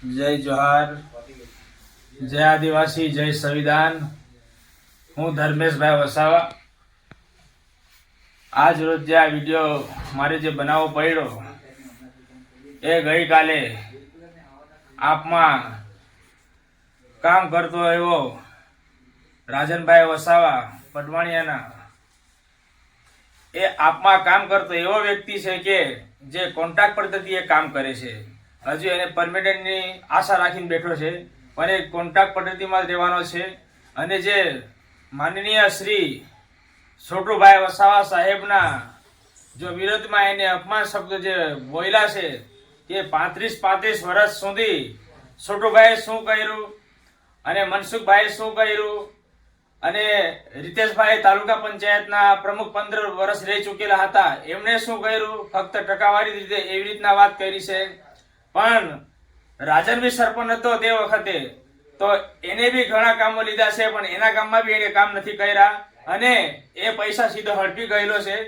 જય જોહાર, જય આદિવાસી, જય સંવિધાન. હું ધર્મેશભાઈ વસાવા. આજ રોજ જે આ વીડિયો મારે જે બનાવવો પડ્યો, એ ગઈકાલે આપમાં કામ કરતો એવો રાજનભાઈ વસાવા પટવાણિયાના. એ આપમાં કામ કરતો એવો વ્યક્તિ છે કે જે કોન્ટ્રાક્ટ પદ્ધતિએ કામ કરે છે. હજુ એને પરમિનન્ટની આશા રાખીને બેઠો છે પણ એ કોન્ટ્રાક્ટ પદ્ધતિમાં રહેવાનો છે. અને જે માનનીય શ્રી છોટુભાઈ વસાવા સાહેબના જો વિરોધમાં એને અપમાન શબ્દ જે બોયલા છે તે પાંત્રીસ પાંત્રીસ વર્ષ સુધી છોટુભાઈએ શું કર્યું અને મનસુખભાઈએ શું કર્યું અને રીતેશભાઈ તાલુકા પંચાયતના પ્રમુખ પંદર વર્ષ રહી ચૂકેલા હતા, એમણે શું કર્યું? ફક્ત ટકાવારી રીતે એવી રીતના વાત કરી છે. પણ રાજન બી સરપંચ હતો તે વખતે. તો એને બી ઘણા કામો લીધા છે, પણ એના કામમાં બી એને કામ નથી કર્યા. અને એ પૈસા સીધો હડપી ગયેલો છે.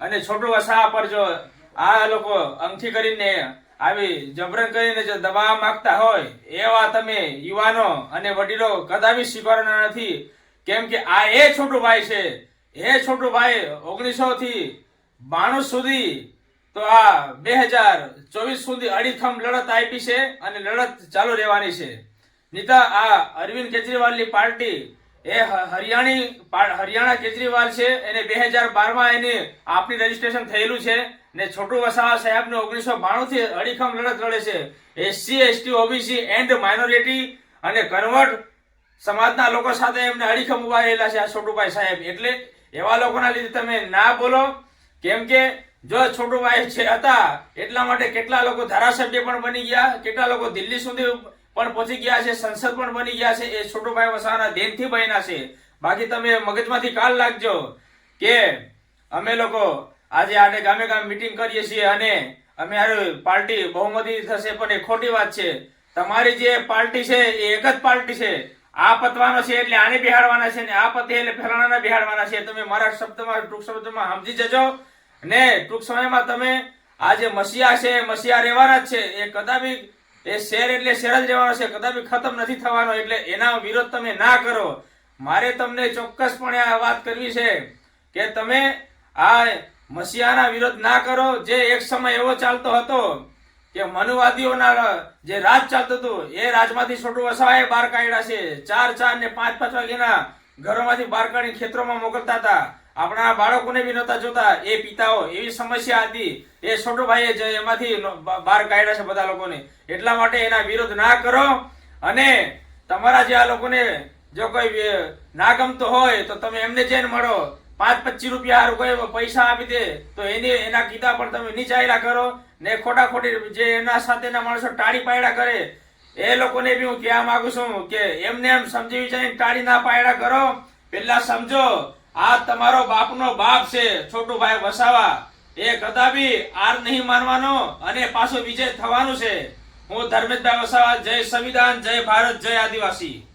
અને છોટું વસા પર જો આ લોકો અંગથી કરીને આવી જબરન કરીને જો દબાવવા માંગતા હોય, એવા તમે યુવાનો અને વડીલો કદાપી સ્વીકારવાના નથી. કેમ કે આ એ છોટું ભાઈ છે. એ છોટું ભાઈ ઓગણીસો થી બાણું સુધી તો આ બે હજાર ચોવીસ સુધી અડીખમ લડત આપી છે અને લડત ચાલુ રહેવાની છે. નીતા, આ અરવિંદ કેજરીવાલની પાર્ટી, એ હરિયાણી હરિયાણા કેજરીવાલ છે, એને બે હજાર બારમાં એની આપની રજીસ્ટ્રેશન થયેલું છે ને છોટુ વસાવા સાહેબને ઓગણીસો બાણું થી અડીખમ લડત લડે છે. SC ST OBC and minority અને કન્વર્ટ સમાજના લોકો સાથે એમને અડીખમ ઊભા રહેલા છે આ છોટુભાઈ સાહેબ. એટલે એવા લોકોના લીધે તમે ના બોલો, કેમ કે જો છોટુભાઈ છે હતા, એટલા માટે કેટલા લોકો ધારાસભ્ય પણ બની ગયા, કેટલા લોકો દિલ્હી સુધી પણ પહોંચી ગયા છે, સંસદ પણ બની ગયા છે, એ છોટુભાઈ વસાવાના દેનથી બન્યા છે. બાકી તમે મગજમાંથી કાલ લાગજો કે અમે લોકો આજે આને ગામે ગામે મિટિંગ કરીએ છીએ અને અમે પાર્ટી બહુમતી થશે પણ એ ખોટી વાત છે. તમારી જે પાર્ટી છે એ એક જ પાર્ટી છે. આ પતવાનો છે એટલે આને બિહાડવાના છે ને આ પતે એટલે ફલાણાને બિહાડવાના છે. તમે મારા શબ્દમાં, ટૂંક શબ્દમાં સમજી જજો. ને ટૂંક સમયમાં તમે આ જે મસીહા છે, મસીહા રહેવાના જ છે, એ કદાપી એ શેર એટલે શેર જ રહેવાનો છે કદાપી ખતમ નથી થવાનો, એટલે એના વિરોધ તમે ના કરો. મારે તમને ચોક્કસપણે આ વાત કરવી છે કે તમે આ મસીહાના વિરોધ ના કરો. જે એક સમય એવો ચાલતો હતો કે મનુવાદીઓના જે રાજ ચાલતું હતું, એ રાજમાંથી છોટું વસાવાએ બહાર કાઢ્યા છે. ચાર ચાર ને પાંચ પાંચ વાગ્યાના ઘરોમાંથી બહાર કાઢી ખેતરોમાં મોકલતા હતા. આપણા બાળકોને બી નહોતા જોતા. એ પિતાઓ, એવી સમસ્યા હતી. એ છોટુભાઈએ જે એમાંથી બહાર કાઢ્યા છે બધા લોકોને. એટલા માટે એના વિરોધ ના કરો. અને તમારા જે આ લોકોને જો કોઈ ના ગમતો હોય, તો તમે એમને જઈને મળો. પાંચ પચીસ રૂપિયા કોઈ પૈસા આપી દે, તો એની, એના કીધા પણ તમે નીચાયેલા કરો. ને ખોટા ખોટી જે એના સાથેના માણસો ટાળી પાયડા કરે, એ લોકોને બી હું કહેવા માંગુ છું કે એમને એમ સમજી વિચારીને ટાળી ના પાયડા કરો. પેલા સમજો આ તમારો બાપનો બાપ છે છોટુભાઈ વસાવા. એ કદાપી આર નહીં માનવાનો અને પાછો વિજય થવાનું છે. હું ધર્મેશભાઈ વસાવા, જય સંવિધાન, જય ભારત, જય આદિવાસી.